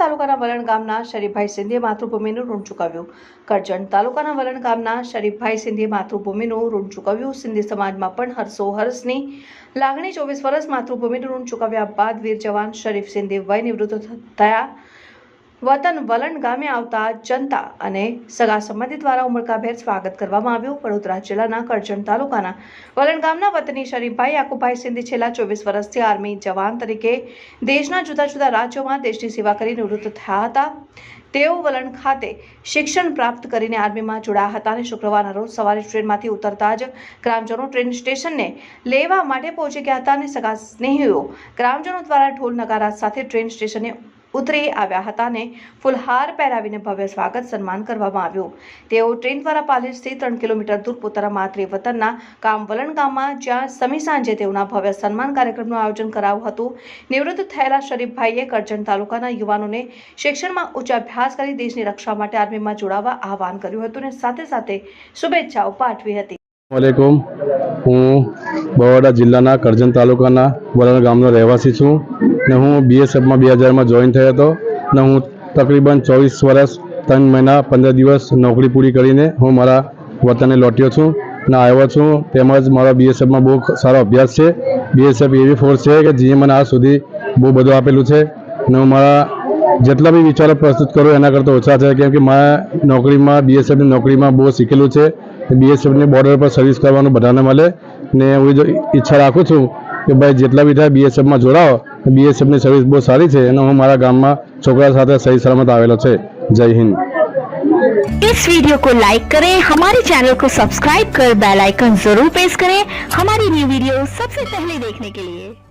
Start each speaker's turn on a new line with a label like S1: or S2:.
S1: તાલુકાના વલણ ગામના શરીફભાઈ સિંધે માતૃભૂમિનું ઋણ ચૂકવ્યું. કરજણ તાલુકાના વલણ ગામના શરીફભાઈ સિંધે માતૃભૂમિનું ઋણ ચૂકવ્યું. સિંધી સમાજમાં પણ હર્ષો હર્ષની લાગણી ચોવીસ વર્ષ માતૃભૂમિનું ઋણ ચૂકવ્યા બાદ વીર જવાન શરીફ સિંધે વય નિવૃત્ત થયા. વતન વલણ ગામે આવતા જનતા અને સગા સંબંધી દ્વારા ઉમળકાભેર સ્વાગત કરવામાં આવ્યું. વડોદરા જિલ્લાના કરજણ તાલુકાના વલણ ગામના વતની શરીફભાઈ આકુભાઈ સિંધી છેલ્લા ચોવીસ વર્ષથી આર્મી જવાન તરીકે દેશના જુદા જુદા રાજ્યોમાં દેશની સેવા કરી નિવૃત્ત થયા હતા. તેઓ વલણ ખાતે શિક્ષણ પ્રાપ્ત કરીને આર્મીમાં જોડાયા હતા અને શુક્રવારના રોજ સવારે ટ્રેનમાંથી ઉતરતા જ ગ્રામજનો ટ્રેન સ્ટેશનને લેવા માટે પહોંચી ગયા હતા અને સગા સ્નેહીઓ ગ્રામજનો દ્વારા ઢોલ નગારા સાથે ટ્રેન સ્ટેશને ઉતરી આવ્યા હતા અને ફુલહાર પહેરાવીને ભવ્ય સ્વાગત સન્માન કરવામાં આવ્યું. તેઓ ટ્રેન દ્વારા પાલેજથી ત્રણ કિલોમીટર દૂર પોતાના માતૃ વતનના ગામ વલણ ગામમાં, જ્યાં સમી સાંજે તેઓના ભવ્ય સન્માન કાર્યક્રમનું આયોજન કરાયું હતું. નિવૃત્ત થયેલા શરીફભાઈએ કરજણ તાલુકાના યુવાનોને શિક્ષણમાં અભ્યાસ કરી દેશની રક્ષા માટે આર્મીમાં જોડાવા આહવાન કર્યું હતું અને સાથે સાથે શુભેચ્છાઓ પાઠવી હતી.
S2: વાલેકુમ હું બરોડા જિલ્લાના કરજણ તાલુકાના વલણ ગામનો રહેવાસી છું ને હું બીએસએફમાં બે હજારમાં જોઈન થયો હતો ને હું તકરીબન ચોવીસ વર્ષ, ત્રણ મહિના, પંદર દિવસ નોકરી પૂરી કરીને હું મારા વતને લોટ્યો છું ને આવ્યો છું. તેમજ મારો બીએસએફમાં બહુ સારો અભ્યાસ છે. બીએસએફ એવી ફોર્સ છે કે જે મને આજ સુધી બહુ બધું આપેલું છે ને હું મારા જેટલા બી વિચારો પ્રસ્તુત કરું એના કરતાં ઓછા છે, કેમ કે મારા નોકરીમાં બીએસએફની નોકરીમાં બહુ શીખેલું છે. બીએસએફની બોર્ડર પર સર્વિસ કરવાનું બધાને મળે ને હું જો ઈચ્છા રાખું છું કે ભાઈ જેટલા બી થાય બીએસએફમાં જોડાઓ બીએસએફની સર્વિસ બહુ સારી છે અને હું મારા ગામમાં છોકરા સાથે સહી સલામત આવેલો છે જય હિન્દ
S3: इस वीडियो को लाइक करें हमारे चैनल को सब्सक्राइब कर बेल आइकन जरूर प्रेस करें हमारी न्यू वीडियो सबसे पहले देखने के लिए